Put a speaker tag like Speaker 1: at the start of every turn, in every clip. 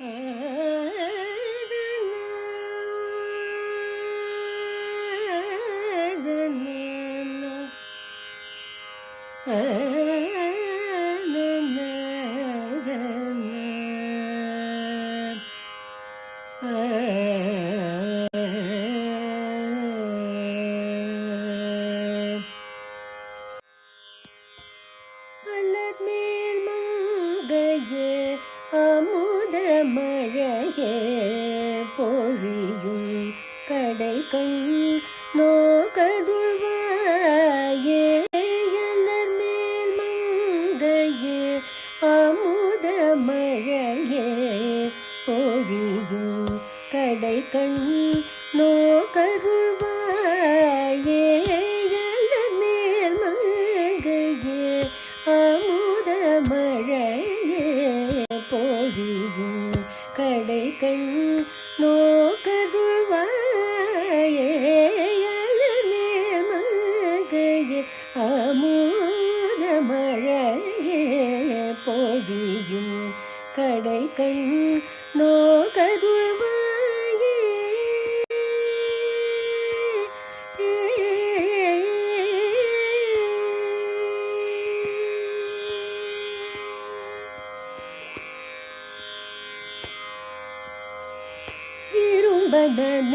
Speaker 1: Hey. அமுத மழையே பொழியும் கடை கண் நோக்கருள்வாயே மேல் மங்கையே அமுத மழையே பொழியும் கடை கண் கடை கண் நோக்கருள்வாயே இரும்பன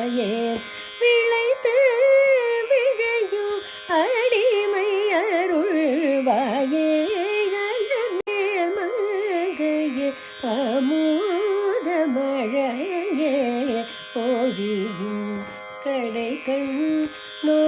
Speaker 1: அருள்வாயே விளைத்து விழையும் அடிமை அருள்வாயே அலமேல் மகையே அமுத மழையே பொழியும் கடை கண் நோ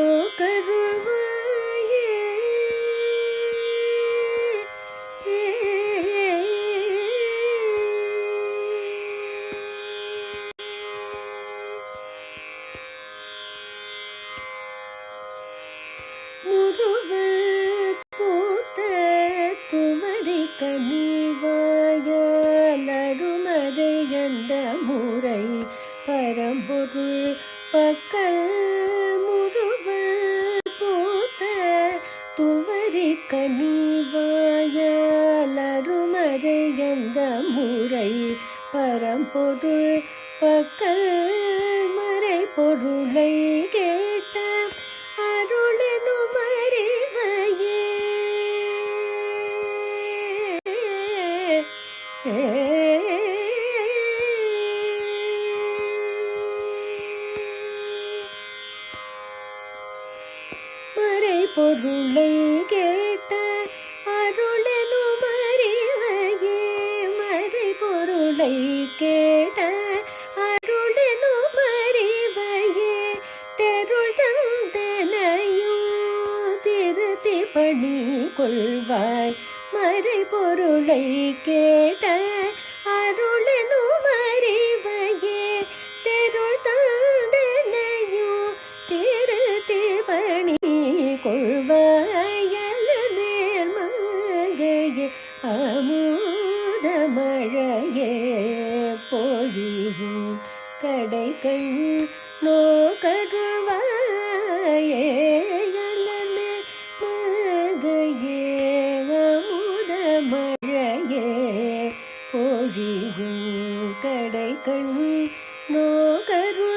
Speaker 1: துவரி கனிவாயலருமறை அந்த முறை பரம்பொருள் பக்கல் முருகல் பூத்த துவரி கனிவாயலருமறை அந்த முறை பரம்பொருள் பக்கல் மறை பொருளை கே மறை பொருளை கேட்ட அருளெனும் அறிவையே மறை பொருளை கேட்ட அருளெனும் அறிவையே தெருள் தந்தனையும் திருத்தி பணி கொள்வாய் மறை பொருளை கேட்ட அருளனும் அறிவையே தெருள் தந்தனையும் திருத்தி பணி கொள்வாயலமேல் மகையே அமுத மழையே பொழியும் கடை கண் நோ கடை கண் நோகரு